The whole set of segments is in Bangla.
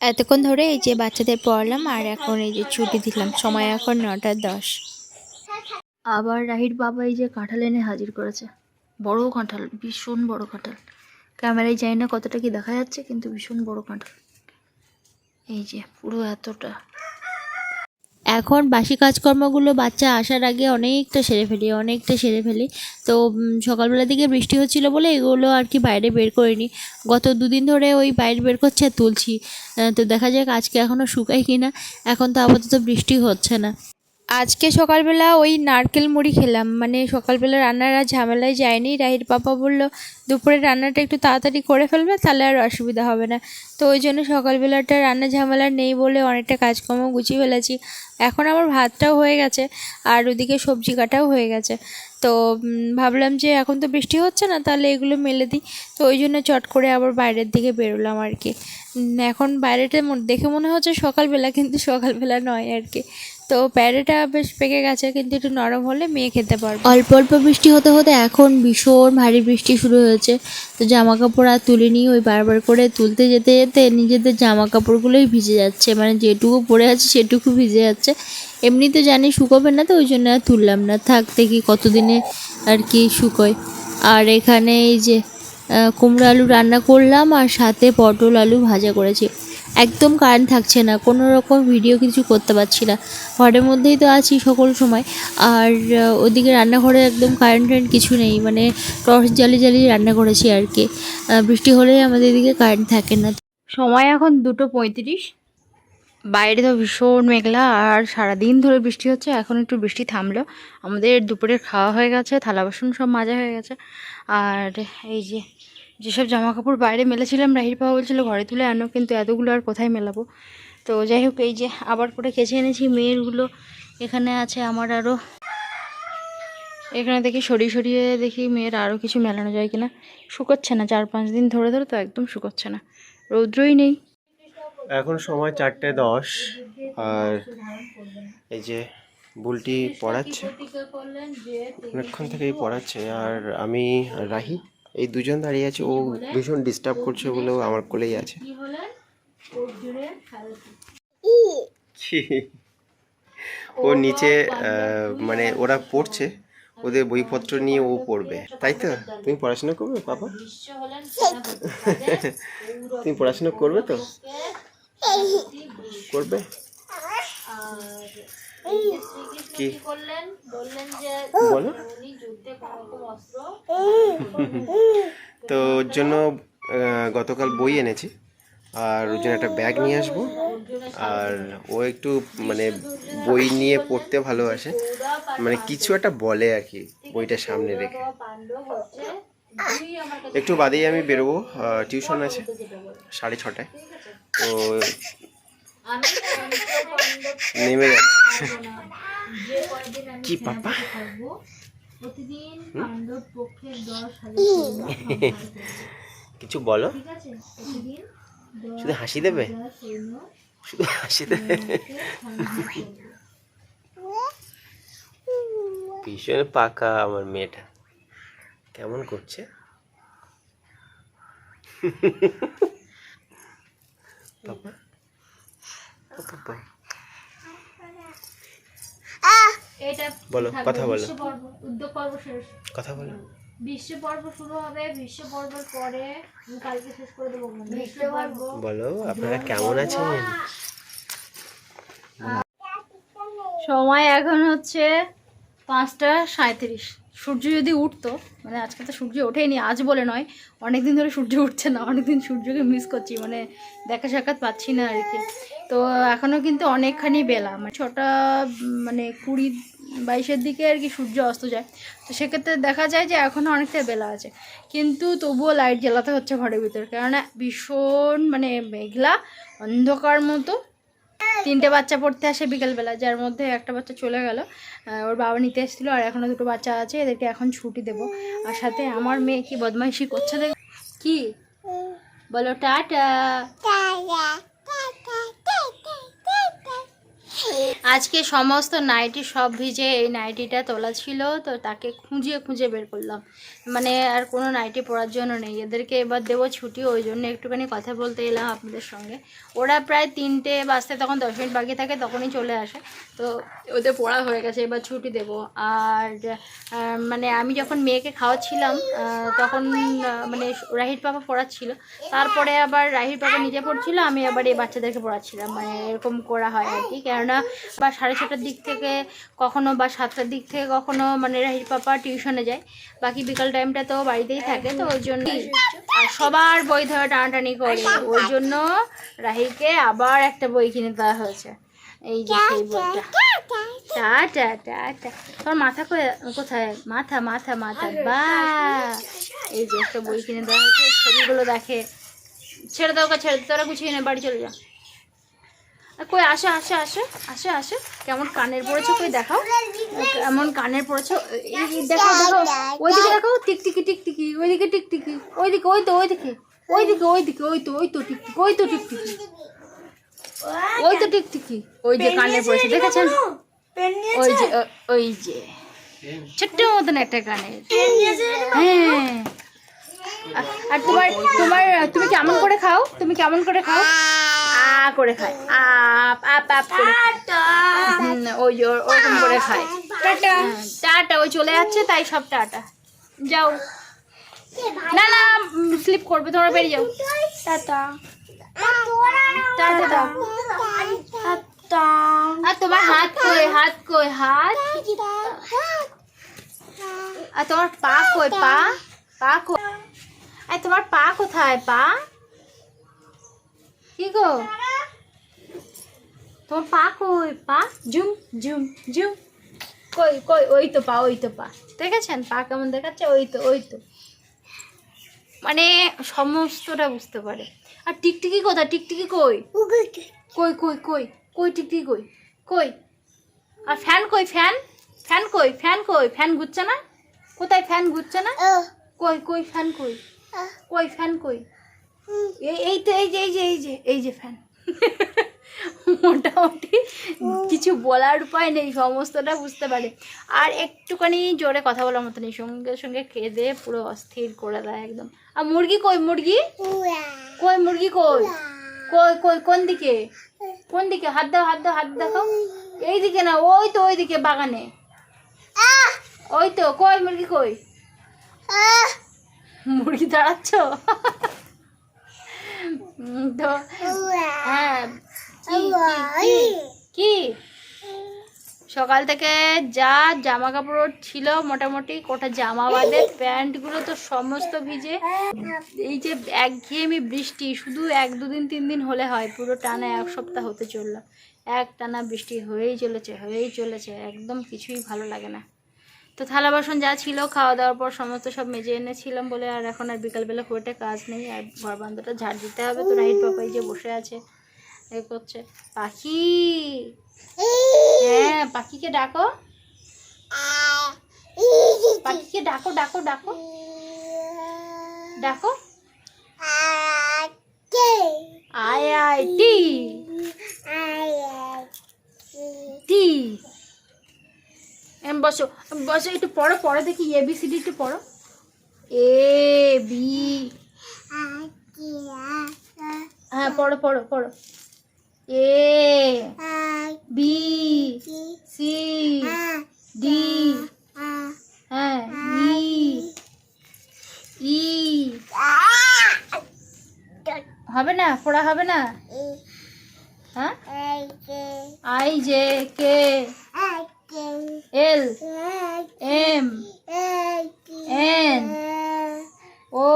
এতক্ষণ ধরে এই যে বাচ্চাদের পড়ালাম আর এখন এই যে ছুটি দিলাম। সময় এখন নটা দশ। আবার রাহির বাবা এই যে কাঁঠাল এনে হাজির করেছে। বড় কাঁঠাল, ভীষণ বড় কাঁঠাল। ক্যামেরায় জানি না কতটা কি দেখা যাচ্ছে, কিন্তু ভীষণ বড় কাঁঠাল। এই যে পুরো এতটা। এখন বাসি কাজকর্মগুলো বাচ্চা আসার আগে অনেকটা সেরে ফেলি, অনেকটা সেরে ফেলি। তো সকালবেলার দিকে বৃষ্টি হচ্ছিল বলে এগুলো আর কি বাইরে বের করিনি। গত দুদিন ধরে ওই বাইরে বের করছে আর তুলছি। তো দেখা যাক আজকে এখনও শুকাই কিনা। এখন তো আপাতত বৃষ্টি হচ্ছে না। আজকে সকালবেলা ওই নারকেল মুড়ি খেলাম। মানে সকালবেলা রান্নার আর ঝামেলায় যায়নি। রাহির পাপা বলল দুপুরে রান্নাটা একটু তাড়াতাড়ি করে ফেলবে, তাহলে আর অসুবিধা হবে না। তো ওই জন্য সকালবেলাটা রান্না ঝামেলা নেই বলে অনেকটা কাজকর্ম গুছিয়ে ফেলেছি। এখন আমার ভাতটাও হয়ে গেছে, আর ওদিকে সবজি কাটাও হয়ে গেছে। তো ভাবলাম যে এখন তো বৃষ্টি হচ্ছে না, তাহলে এগুলো মেলে দিই। তো ওই জন্য চট করে আবার বাইরের দিকে বেরোলাম আর কি। এখন বাইরেটা দেখে মনে হচ্ছে সকালবেলা, কিন্তু সকালবেলা নয় আর কি। তো প্যারেটা বেশ পেকে গেছে, কিন্তু একটু নরম হলে মেয়ে খেতে পারবে। অল্প অল্প বৃষ্টি হতে হতে এখন ভীষণ ভারী বৃষ্টি শুরু হয়েছে তো জামা কাপড় আর তুলে তুলিনি ওই বারবার করে তুলতে যেতে যেতে নিজেদের জামা কাপড়গুলোই ভিজে যাচ্ছে। মানে যেটুকু পরে আছে সেটুকু ভিজে যাচ্ছে। এমনি তো জানি শুকোবে না তো, ওই জন্য আর তুললাম না। থাক দেখি কতদিনে আর কি শুকোয়। আর এখানে এই যে কুমড়ো আলু রান্না করলাম আর সাথে পটল আলু ভাজা করেছি। একদম কারেন্ট থাকছে না, কোনো রকম ভিডিও কিছু করতে পারছি না। ঘরের মধ্যেই তো আছি সকল সময়, আর ওদিকে রান্নাঘরে একদম কারেন্ট টারেন্ট কিছু নেই মানে টর্চ জ্বালিয়ে জ্বালিয়ে রান্না করেছি আর কি। বৃষ্টি হলেই আমাদের এদিকে কারেন্ট থাকে না। সময় এখন দুটো পঁয়ত্রিশ, বাইরে তো ভীষণ মেঘলা, আর সারাদিন ধরে বৃষ্টি হচ্ছে, এখন একটু বৃষ্টি থামলো। আমাদের দুপুরের খাওয়া হয়ে গেছে, থালা বাসন সব মাজা হয়ে গেছে, আর এই যে যেসব জামা কাপড় বাইরে মেলেছিলাম, রাহির পাওয়া বলছিল, ঘরে তুলে আনো, কিন্তু এতগুলো আর কোথায় মেলাবো? তো যাই হোক, এই যে আবার করে কেচে এনেছি, মেয়েরগুলো এখানে আছে, আমার আরও এখানে দেখি সরিয়ে সরিয়ে দেখি মেয়ের আরও কিছু মেলানো যায় কিনা। শুকোচ্ছে না, চার পাঁচ দিন ধরে ধরে তো একদম শুকোচ্ছে না। রৌদ্রই নেই। এখন সময় চারটে দশ, আর এই যে বুলটি পড়াচ্ছে অনেকক্ষণ থেকেই পড়াচ্ছে আর আমি রাহি এই দুজন দাঁড়িয়ে আছে ও ভীষণ ডিস্টার্ব করছে বলেও আমার কোলেই আছে। কি? ও নিচে মানে ওরা পড়ছে ওদের বইপত্র নিয়ে ও পড়বে। তাই তো? তুমি পড়াশোনা করবে পাপা? তুমি পড়াশোনা করবে তো? করবে? কি? বলো। তো ওর জন্য গতকাল বই এনেছি। আর ওর জন্য একটা ব্যাগ নিয়ে আসব। আর ও একটু মানে বই নিয়ে পড়তে ভালোবাসে। মানে কিছু একটা বলে আর কি বইটা সামনে রেখে। একটু বাদেই আমি বেরোবো। টিউশন আছে সাড়ে ছটায়। তো নেমে যাচ্ছে কি পাপা? কিছু বলো। শুধু হাসি দেবে? শুধু হাসি দেবে? ভীষণ পাকা আমার মেয়েটা। কেমন করছে? পাপা পাপা। এটা বলো কথা বলো। উদ্যোগ পর্ব শেষ। কথা বলো। বিশ্ব পর্ব শুরু হবে বিশ্ব পর্বের পরে কালকে শেষ করে দেবো বিশ্ব পর্ব বলো আপনারা কেমন আছেন? সময় এখন হচ্ছে পাঁচটা সাঁত্রিশ সূর্য যদি উঠতো মানে আজকে তো সূর্য ওঠেনি আজ বলে নয় অনেক দিন ধরে সূর্য উঠছে না অনেক দিন সূর্যকে মিস করছি মানে দেখা সাক্ষাৎ পাচ্ছি না আর কি। তো এখনও কিন্তু অনেকখানি বেলা। মানে ছটা মানে কুড়ি বাইশের দিকে আর কি সূর্য অস্ত যায়। তো সেক্ষেত্রে দেখা যায় যে এখনও অনেকটা বেলা আছে। কিন্তু তবুও লাইট জ্বালাতে হচ্ছে ঘরের ভিতর। কেননা ভীষণ মানে মেঘলা, অন্ধকার মতো। তিনটে বাচ্চা পড়তে আসে বিকেলবেলা, যার মধ্যে একটা বাচ্চা চলে গেল। ওর বাবা নিতে এসেছিল আর এখনও দুটো বাচ্চা আছে, এদেরকে এখন ছুটি দেবো। আর সাথে আমার মেয়ে কি বদমাইশি করছে দেখ কি? বলো টাটা। та та та আজকে সমস্ত নাইটি সব ভিজে এই নাইটিটা তোলা ছিল, তো তাকে খুঁজে খুঁজে বের করলাম। মানে আর কোনো নাইটি পরার জন্য নেই, এদেরকে এবার দেবো ছুটি, ওই জন্য একটুখানি কথা বলতে এলাম আপনাদের সঙ্গে। ওরা প্রায় তিনটে বাজতে তখন দশ মিনিট বাকি থাকে, তখনই চলে আসে। তো ওদের পড়া হয়ে গেছে, এবার ছুটি দেবো। আর মানে আমি যখন মেয়েকে খাওয়াচ্ছিলাম তখন মানে রাহির পাপা পড়াচ্ছিল। তারপরে আবার রাহির পাপা নিজে পড়ছিল, আমি আবার এই বাচ্চাদেরকে পড়াচ্ছিলাম। মানে এরকম করা হয় আর কি কেননা বা সাড়ে ছটার দিক থেকে কখনো বা সাতটার দিক থেকে কখনো মানে রাহির পাপা টিউশনে যায়। বাকি বিকাল টাইমটা তো বাড়িতেই থাকে তো ওই জন্য আর সবার বই ধরে টানাটানি করে। ওই জন্য রাহিকে আবার একটা বই কিনে দেওয়া হয়েছে। এই যে সেই বইটা। তোর মাথা কোথায়? মাথা মাথা মাথা। বা। এই যে একটা বই কিনে দেওয়া হয়েছে ছবিগুলো দেখে। ছেড়ে দাও ছেড়ে দে, তোরা গুছিয়ে নে বাড়ি চলে যা। আর কই আসো আসো আসো আসো আসো। কেমন কানের পড়েছো কই দেখাও। কেমন কানের পড়েছো এই দেখাও দেখাও। ওইদিকে দেখাও টিকটিকি টিকটিকি ওইদিকে টিকটিকি ওইদিকে ওই তো ওইদিকে ওইদিকে ওইদিকে ওই তো ওই তো টিকটিকি ওই তো টিকটিকি ওই তো টিকটিকি ওই যে কানের পড়েছে দেখেছেন? ওই যে ওই যে ছোট্ট মতন একটা কানের। হ্যাঁ। আর তোমার তোমার তুমি কেমন করে খাও? তুমি কেমন করে খাও? করে খায়। আপ আপ আপ করে। ওই ওর- ওরকম করে খায়। টাটা। টাটা ওই চলে যাচ্ছে তাই সব টাটা। যাও। না না স্লিপ করবে তোমরা বেরিয়ে যাও। টাটা। আর তোমার হাত কই হাত কই হাত? আর তোমার পা কই পা? পা কই আর তোমার পা কোথায় পা? কি গো? তোমার পা কই? পা? জুম জুম জুম কই কই ওই তো পা ওই তো পা। দেখেছেন? পা কেমন দেখাচ্ছে? ওই তো ওই তো। মানে সমস্তটা বুঝতে পারে। আর টিকটিকি কোথায়? টিকটিকি কই? কই কই কই কই টিকটিকি কই? কই? আর ফ্যান কই? ফ্যান? ফ্যান কই? ফ্যান কই? ফ্যান ঘুরছে না? কোথায় ফ্যান ঘুরছে না? কই কই ফ্যান কই? কই ফ্যান কই? এই এই তো এই যে এই যে এই যে এই যে ফ্যান। মোটামুটি কিছু বলার উপায় নেই, সমস্তটা বুঝতে পারে। আর একটুখানি জোরে কথা বলার মতো নেই, সঙ্গে সঙ্গে দিয়ে পুরো অস্থির করে দেয় একদম। আর মুরগি কই মুরগি? কই মুরগি কই? কই কই, কোন দিকে? কোন দিকে? হাত দাও হাত দাও, হাত দেখাও। এই দিকে না, ওই তো ওই দিকে বাগানে। ওই তো, কই, মুরগি কই? মুরগি দাঁড়াচ্ছ? তো হ্যাঁ কি, সকাল থেকে যা জামা কাপড় ছিল মোটামুটি কোটা জামা বাদে প্যান্টগুলো তো সমস্ত ভিজে। এই যে একঘেয়েমি বৃষ্টি শুধু এক দুদিন তিন দিন হলে হয় পুরো টানা এক সপ্তাহ হতে চলল। এক টানা বৃষ্টি হয়েই চলেছে হয়েই চলেছে একদম কিছুই ভালো লাগে না। তো থালা বাসন যা ছিল খাওয়া দাওয়ার পর সমস্ত সব মেজে এনেছিলাম বলে আর এখন আর বিকালবেলা ফুটে কাজ নেই আর ঘর বান্ধবটা ঝাড় দিতে হবে তো রাহির পাপাই যে বসে আছে। এ করছে। পাখি! হ্যাঁ পাখিকে ডাকো। পাখিকে ডাকো ডাকো ডাকো। ডাকো। আয় আয় টি। টি। এম বসো বসো একটু পড়ো পড়ো দেখি এ বি সি ডি একটু পড়ো। A B. হ্যাঁ পড়ো পড়ো পড়ো। বি সি ডি হ্যাঁ ই ই হবে না পড়া হবে না। হ্যাঁ? I J K L M N O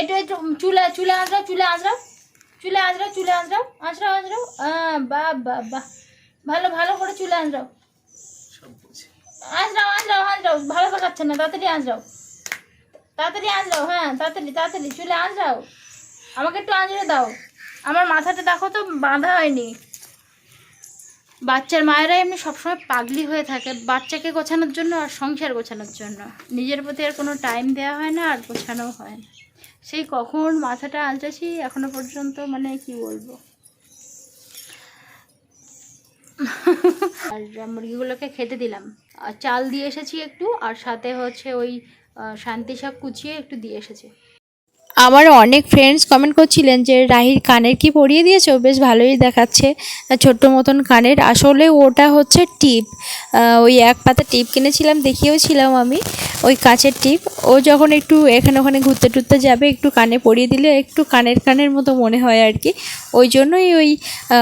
একটু একটু চুলে চুলে আঁচড়াও চুলে আঁচড়াও চুলে আঁচড়াও চুলে আঁচড়াও আঁচড়াও আঁচড়াও হ্যাঁ বাহ বাহ বাহ ভালো ভালো করে চুলে আঁচড়াও আঁচড়াও আঁচড়াও আঁচড়াও ভালো দেখাচ্ছে না তাড়াতাড়ি আঁচড়াও তাড়াতাড়ি আঁচড়াও হ্যাঁ তাড়াতাড়ি তাড়াতাড়ি চুলে আঁচড়াও আমাকে একটু আঁচড়ে দাও। আমার মাথাটা দেখো তো বাঁধা হয়নি। বাচ্চার মায়েরা এমনি সবসময় পাগলি হয়ে থাকে। বাচ্চাকে গোছানোর জন্য আর সংসার গোছানোর জন্য। নিজের প্রতি আর কোনো টাইম দেওয়া হয় না আর গোছানোও হয় না। সেই কখন মাথাটা আলচাছি এখনও পর্যন্ত মানে কি বলব? আর মুরগিগুলোকে খেতে দিলাম। আর চাল দিয়ে এসেছি একটু, আর সাথে হচ্ছে ওই শান্তি শাক কুচিয়ে একটু দিয়ে এসেছে। আমার অনেক ফ্রেন্ডস কমেন্ট করছিলেন যে, রাহির কানের কি পরিয়ে দিয়েছ? বেশ ভালোই দেখাচ্ছে। ছোট্ট মতন কানের। আসলে ওটা হচ্ছে টিপ। ওই এক পাতা টিপ কিনেছিলাম, দেখিয়েওছিলাম আমি ওই কাঁচের টিপ। ও যখন একটু এখানে ওখানে ঘুরতে টুরতে যাবে, একটু কানে পরিয়ে দিলে একটু কানের কানের মতো মনে হয় আর কি। ওই জন্যই ওই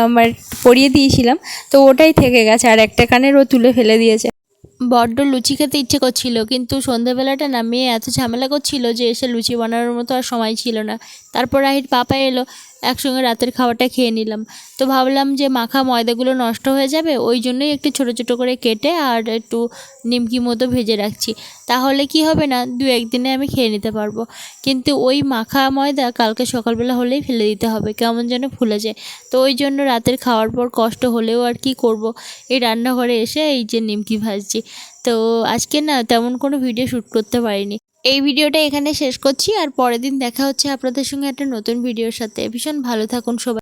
আমার পরিয়ে দিয়েছিলাম। তো ওটাই থেকে গেছে, আর একটা কানের ও তুলে ফেলে দিয়েছে। বড্ড লুচি খেতে ইচ্ছে করছিল, কিন্তু সন্ধেবেলাটা না মেয়ে এত ঝামেলা করছিল যে এসে লুচি বানানোর মতো আর সময় ছিল না। তারপর আহির পাপা এলো একসঙ্গে রাতের খাবারটা খেয়ে নিলাম। তো ভাবলাম যে মাখা ময়দাগুলো নষ্ট হয়ে যাবে, ওই জন্যই একটু ছোটো ছোটো করে কেটে আর একটু নিমকি মতো ভেজে রাখছি। তাহলে কি হবে না, দু একদিনে আমি খেয়ে নিতে পারব। কিন্তু ওই মাখা ময়দা কালকে সকালবেলা হলেই ফেলে দিতে হবে, কেমন যেন ফুলে যায়। তো ওই জন্য রাতের খাওয়ার পর কষ্ট হলেও আর কি করব। এই রান্নাঘরে এসে এই যে নিমকি ভাজছি। তো আজকে না তেমন কোনো ভিডিও শ্যুট করতে পারিনি। এই ভিডিওটা এখানে শেষ করছি আর পরের দিন দেখা হচ্ছে আপনাদের সঙ্গে একটা নতুন ভিডিওর সাথে। ভীষণ ভালো থাকুন সবাই।